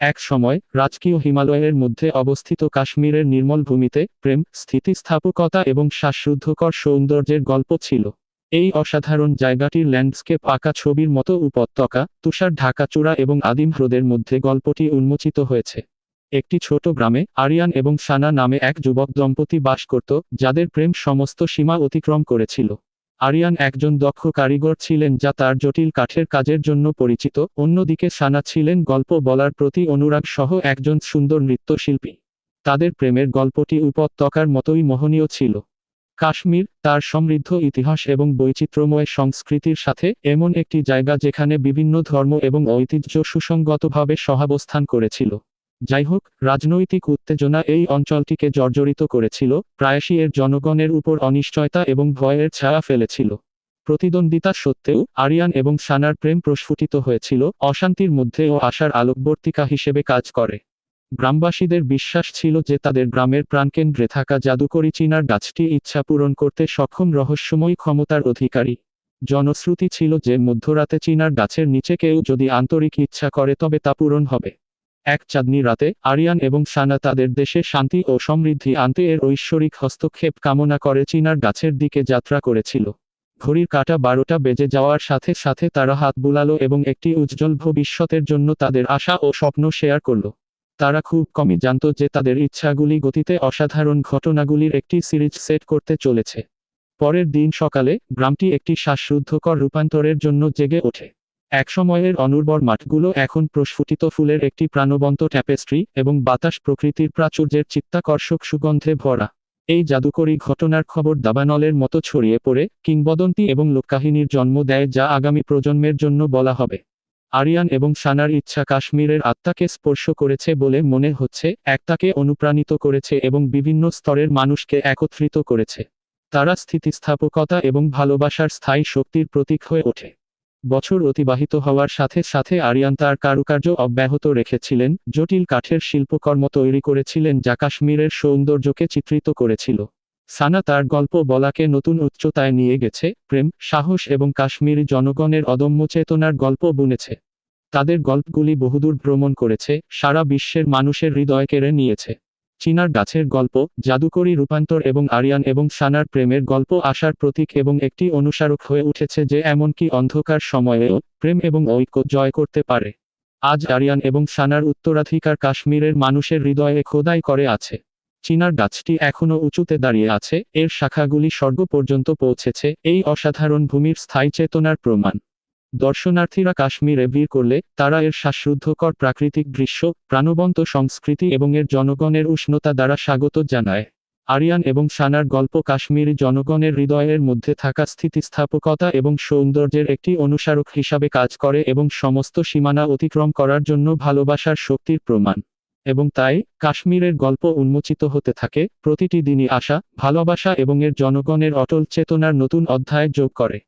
এক সময় রাজকীয় হিমালয়ের মধ্যে অবস্থিত কাশ্মীরের নির্মল ভূমিতে প্রেম, স্থিতিস্থাপকতা এবং শ্বাসরুদ্ধকর সৌন্দর্যের গল্প ছিল। এই অসাধারণ জায়গাটির ল্যান্ডস্কেপ আঁকা ছবির মতো উপত্যকা, তুষার ঢাকাচূড়া এবং আদিম হ্রদের মধ্যে গল্পটি উন্মোচিত হয়েছে। একটি ছোট গ্রামে আরিয়ান এবং সানা নামে এক যুবক দম্পতি বাস করত, যাদের প্রেম সমস্ত সীমা অতিক্রম করেছিল। আরিয়ান একজন দক্ষ কারিগর ছিলেন যা তার জটিল কাঠের কাজের জন্য পরিচিত। অন্যদিকে সানা ছিলেন গল্প বলার প্রতি অনুরাগ সহ একজন সুন্দর নৃত্যশিল্পী। তাদের প্রেমের গল্পটি উপত্যকার মতোই মোহনীয় ছিল। কাশ্মীর, তার সমৃদ্ধ ইতিহাস এবং বৈচিত্র্যময় সংস্কৃতির সাথে এমন একটি জায়গা যেখানে বিভিন্ন ধর্ম এবং ঐতিহ্য সুসংগতভাবে সহাবস্থান করেছিল। যাই হোক রাজনৈতিক উত্তেজনা এই অঞ্চলটিকে জর্জরিত করেছিল, প্রায়শই এর জনগণের উপর অনিশ্চয়তা এবং ভয়ের ছায়া ফেলেছিল। প্রতিদ্বন্দ্বিতা সত্ত্বেও, আরিয়ান এবং সানার প্রেম প্রস্ফুটিত হয়েছিল, অশান্তির মধ্যে ও আশার আলোকবর্তিকা হিসেবে কাজ করে। গ্রামবাসীদের বিশ্বাস ছিল যে তাদের গ্রামের প্রাণকেন্দ্রে থাকা জাদুকরী চিনার গাছটি ইচ্ছা পূরণ করতে সক্ষম রহস্যময় ক্ষমতার অধিকারী। জনশ্রুতি ছিল যে মধ্যরাতে চিনার গাছের নিচে কেউ যদি আন্তরিক ইচ্ছা করে তবে তা পূরণ হবে। এক চাঁদনি রাতে আরিয়ান এবং সানা তাদের দেশে শান্তি ও সমৃদ্ধি আনতে এর ঐশ্বরিক হস্তক্ষেপ কামনা করে চীনার গাছের দিকে যাত্রা করেছিল। ঘড়ির কাটা বারোটা বেজে যাওয়ার সাথে সাথে তারা হাত বুলালো এবং একটি উজ্জ্বল ভবিষ্যতের জন্য তাদের আশা ও স্বপ্ন শেয়ার করল। তারা খুব কমই জানত যে তাদের ইচ্ছাগুলি গতিতে অসাধারণ ঘটনাগুলির একটি সিরিজ সেট করতে চলেছে। পরের দিন সকালে গ্রামটি একটি শ্বাসরুদ্ধকর রূপান্তরের জন্য জেগে ওঠে। একসময়ের অনুর্বর মাঠগুলো এখন প্রস্ফুটিত ফুলের একটি প্রাণবন্ত ট্যাপেস্ট্রি এবং বাতাস প্রকৃতির প্রাচুর্যের চিত্তাকর্ষক সুগন্ধে ভরা। এই জাদুকরী ঘটনার খবর দাবানলের মতো ছড়িয়ে পড়ে, কিংবদন্তি এবং লোককাহিনীর জন্ম দেয় যা আগামী প্রজন্মের জন্য বলা হবে। আরিয়ান এবং সানার ইচ্ছা কাশ্মীরের আত্মাকে স্পর্শ করেছে বলে মনে হচ্ছে একটাকে অনুপ্রাণিত করেছে এবং বিভিন্ন স্তরের মানুষকে একত্রিত করেছে। তারা স্থিতিস্থাপকতা এবং ভালোবাসার স্থায়ী শক্তির প্রতীক হয়ে ওঠে। বছর অতিবাহিত হওয়ার সাথে সাথে আরিয়ান তার কারুকার্য অব্যাহত রেখেছিলেন, জটিল কাঠের শিল্পকর্ম তৈরি করেছিলেন যা কাশ্মীরের সৌন্দর্যকে চিত্রিত করেছিল। সানা তার গল্প বলাকে নতুন উচ্চতায় নিয়ে গেছে, প্রেম, সাহস এবং কাশ্মীরি জনগণের অদম্য চেতনার গল্প বুনেছে। তাদের গল্পগুলি বহুদূর ভ্রমণ করেছে, সারা বিশ্বের মানুষের হৃদয় কেড়ে নিয়েছে। চিনার গাছের গল্প, জাদুকরী রূপান্তর এবং আরিয়ান এবং সানার প্রেমের গল্প আশার প্রতীক এবং একটি অনুসারক হয়ে উঠেছে যে এমনকি অন্ধকার সময়েও প্রেম এবং ঐক্য জয় করতে পারে। আজ আরিয়ান এবং সানার উত্তরাধিকার কাশ্মীরের মানুষের হৃদয়ে খোদাই করে আছে। চিনার গাছটি এখনও উঁচুতে দাঁড়িয়ে আছে, এর শাখাগুলি স্বর্গ পর্যন্ত পৌঁছেছে, এই অসাধারণ ভূমির স্থায়ী চেতনার প্রমাণ। দর্শনার্থীরা কাশ্মীরে ভিড় করলে তারা এর শ্বাসরুদ্ধকর প্রাকৃতিক দৃশ্য, প্রাণবন্ত সংস্কৃতি এবং এর জনগণের উষ্ণতা দ্বারা স্বাগত জানায়। আরিয়ান এবং সানার গল্প কাশ্মীরি জনগণের হৃদয়ের মধ্যে থাকা স্থিতিস্থাপকতা এবং সৌন্দর্যের একটি অনুসারক হিসাবে কাজ করে এবং সমস্ত সীমানা অতিক্রম করার জন্য ভালোবাসার শক্তির প্রমাণ। এবং তাই, কাশ্মীরের গল্প উন্মোচিত হতে থাকে, প্রতিটি দিনই আশা, ভালোবাসা এবং এর জনগণের অটল চেতনার নতুন অধ্যায় যোগ করে।